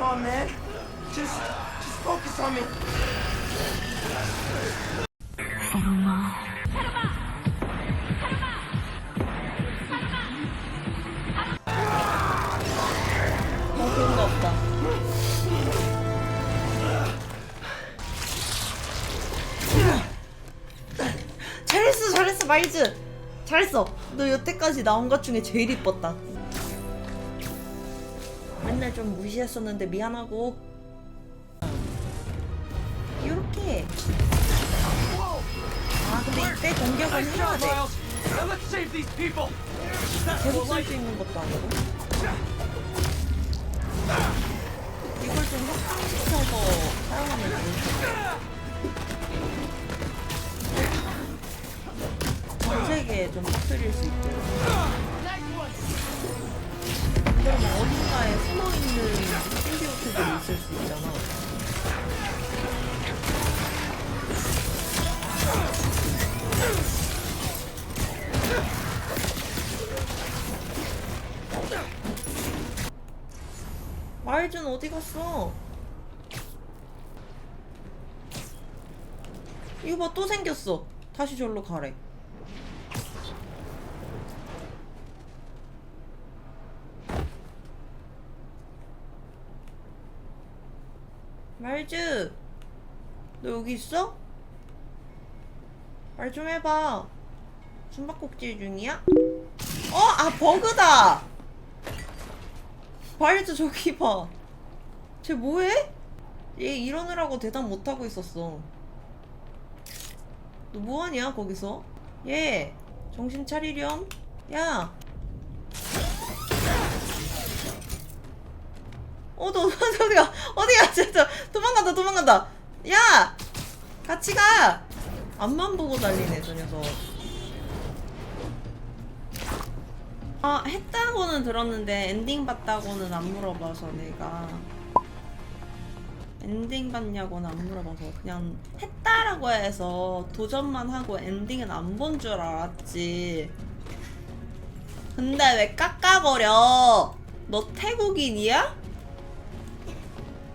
on, man. Just, just focus on me. 어, 그런 거 없다. 잘했어, 잘했어, 마이즈. 잘했어. 너 여태까지 나온 것 중에 제일 이뻤다. 맨날 좀 무시했었는데 미안하고. 이렇게. 아, 근데 이때 공격을 해야 돼. 계속 쓸 수 있는 것도 아니고. 이걸 좀 확장시켜서 사용하면 좋을 전 세계에 좀 퍼뜨릴 수 있도 마일즈는 어디 갔어? 이거 봐, 또 생겼어. 다시 절로 가래. 말즈, 너 여기 있어? 말 좀 해봐. 숨바꼭질 중이야? 어, 아 버그다. 말즈 저기 봐. 쟤 뭐해? 얘 이러느라고 대답 못하고 있었어. 너 뭐하냐 거기서? 얘 정신 차리렴. 야. 어, 너 저기야 어디야? 진짜 도망간다 도망간다. 야, 같이 가. 앞만 보고 달리네 저 녀석. 아, 했다고는 들었는데 엔딩 봤다고는 안 물어봐서 내가 엔딩 봤냐고는 안 물어봐서 그냥 했다라고 해서 도전만 하고 엔딩은 안 본 줄 알았지. 근데 왜 깎아버려? 너 태국인이야?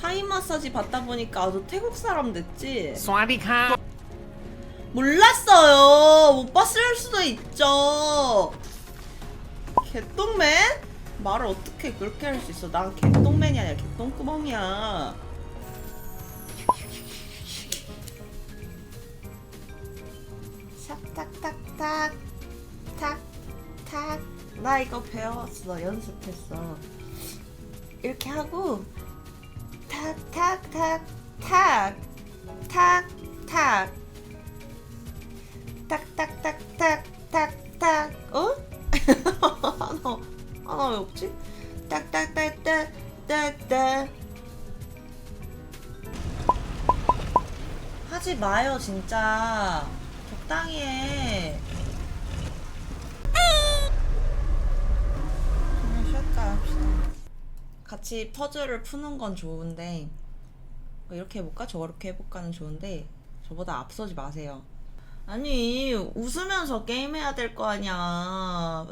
타이 마사지 받다 보니까 아주 태국 사람 됐지? 몰랐어요. 못 봤을 수도 있죠. 개똥맨? 말을 어떻게 그렇게 할 수 있어? 난 개똥맨이 아니라 개똥구멍이야. 샥탁탁탁 탁탁 나 이거 배웠어 연습했어 이렇게 하고 탁탁탁탁 탁탁탁 딱딱 하지 마요 진짜. 적당히 해. 그냥 쉴까 합시다. 같이 퍼즐을 푸는 건 좋은데 뭐 이렇게 해볼까? 저렇게 해볼까는 좋은데 저보다 앞서지 마세요. 아니 웃으면서 게임해야 될 거 아니야.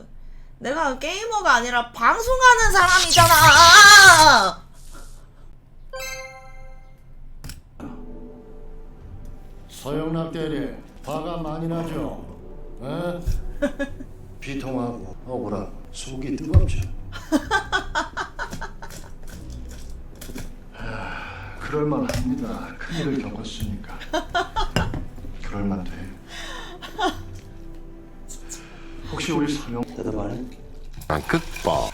내가 게이머가 아니라 방송하는 사람이잖아. 서영락 대리 화가 많이 나죠? 에? 비통하고 억울하고 속이 뜨겁죠? 하, 그럴만합니다. 큰일을 겪었으니까. 그럴만해. 혹시 우리 서영 대답 안 해? 끝봐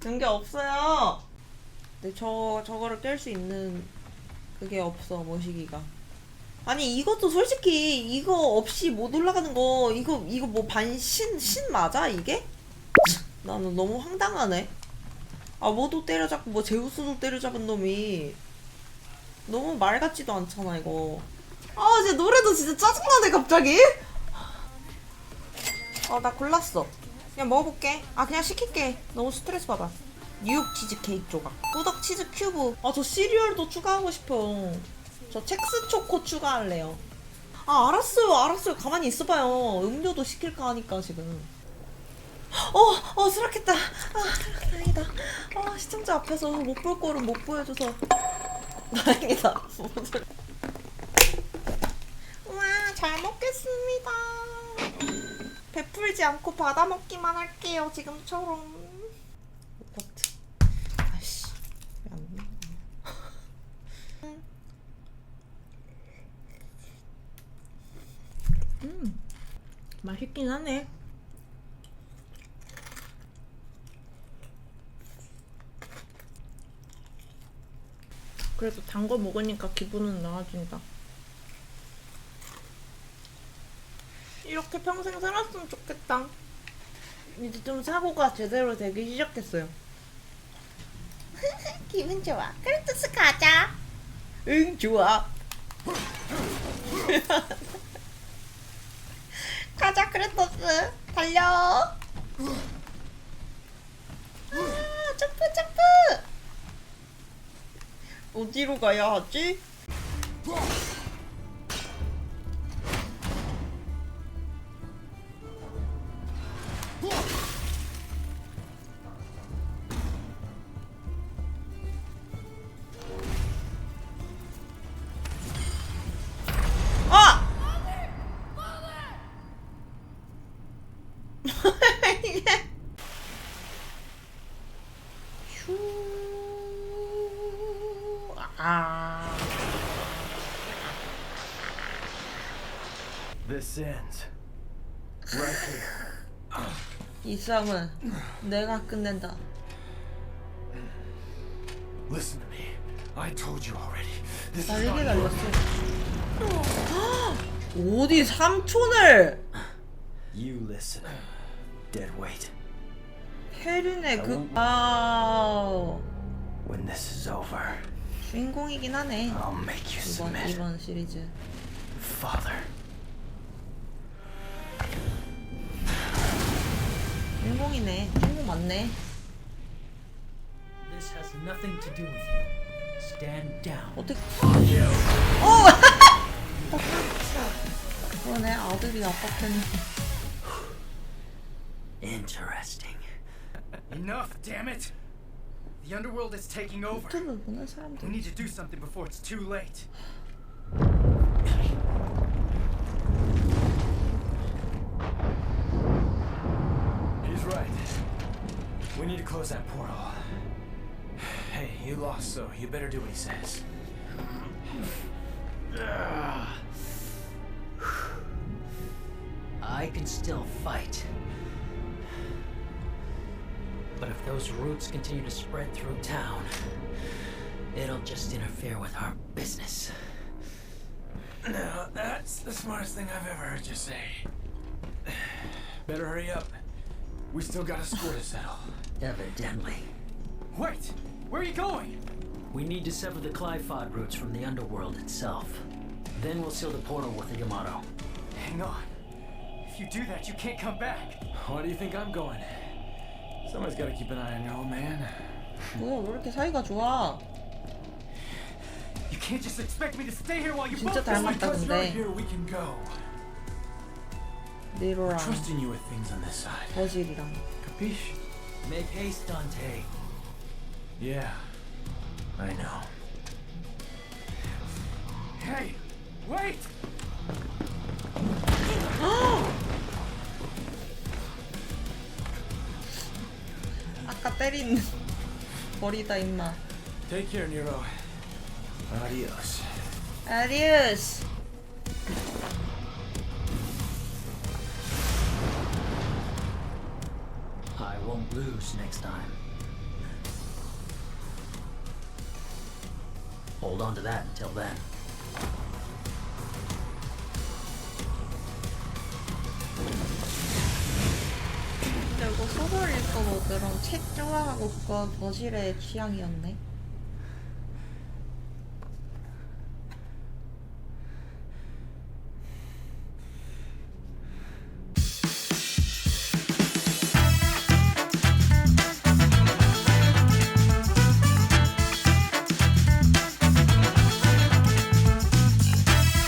된게 없어요. 근데 저 저거를 깰 수 있는 그게 없어 모시기가. 아니 이것도 솔직히 이거 없이 못 올라가는 거 이거 이거 뭐 반신 신 맞아 이게? 나는 너무 황당하네. 아 뭐도 때려잡고 뭐 제우스도 때려잡은 놈이 너무 말 같지도 않잖아 이거. 아 이제 노래도 진짜 짜증나네 갑자기. 어나 골랐어. 그냥 먹어볼게. 아 그냥 시킬게. 너무 스트레스 받아. 뉴욕 치즈 케이크 조각. 꾸덕 치즈 큐브. 아 저 시리얼도 추가하고 싶어. 저 첵스 초코 추가할래요. 아 알았어요 알았어요 가만히 있어봐요. 음료도 시킬까 하니까 지금. 어, 어, 수락했다. 아, 다행이다. 아, 시청자 앞에서 못 볼 거를 못 보여줘서 다행이다. 와, 잘 먹겠습니다. 베풀지 않고 받아 먹기만 할게요. 지금처럼. 요거트. 아씨, 왜안 먹냐? 음, 맛있긴 하네. 그래도 단거 먹으니까 기분은 나아진다. 이렇게 평생 살았으면 좋겠다. 이제 좀 사고가 제대로 되기 시작했어요. 기분 좋아. 크리토스 가자. 응, 좋아. 가자, 크리토스. 달려. 아, 점프, 점프. 어디로 가야 하지? This ends. Right here. 이 싸움은 내가 끝낸다. Listen to me. I told you already. This is not your... 날렸어. 어디 삼촌을 You listen. Dead weight. 페륜의 그 아. When this is over, 주인공이긴 하네. I'll make you submit. 이번 시리즈. Father. 주인공이네. 주인공 맞네. This has nothing to do with you. Stand down. 어떻게? 어! 그러네 아들이 아빠 편이. Interesting. Enough, damn it! The underworld is taking over. 유튜브 보는 We 사람들. need to do something before it's too late. close that portal. Hey, you lost, so you better do what he says. I can still fight. But if those roots continue to spread through town, it'll just interfere with our business. No, that's the smartest thing I've ever heard you say. Better hurry up. We still got a score to settle. Evidently. Wait! Where are you going? We need to sever the Clifod roots from the underworld itself. Then we'll seal the portal with the Yamato. Hang on. If you do that, you can't come back. Why do you think I'm going? Somebody's got to keep an eye on your old man. 뭐야 왜 이렇게 사이가 좋아? You can't just expect me to stay here while you 진짜 both 닮았다, Because you're 근데. here, we can go. 네로랑 Trusting you with things on this side. 버질이랑. Capiche? Make haste, Dante. Yeah, I know. Hey, wait! 아까 때린 버리다 임마. Take care, Nero. Adios. 아 Lose next time. Hold on to that until then. 근데 이거 소설 읽고 뭐 그런 책 좋아하고 그거 버실의 취향이었네.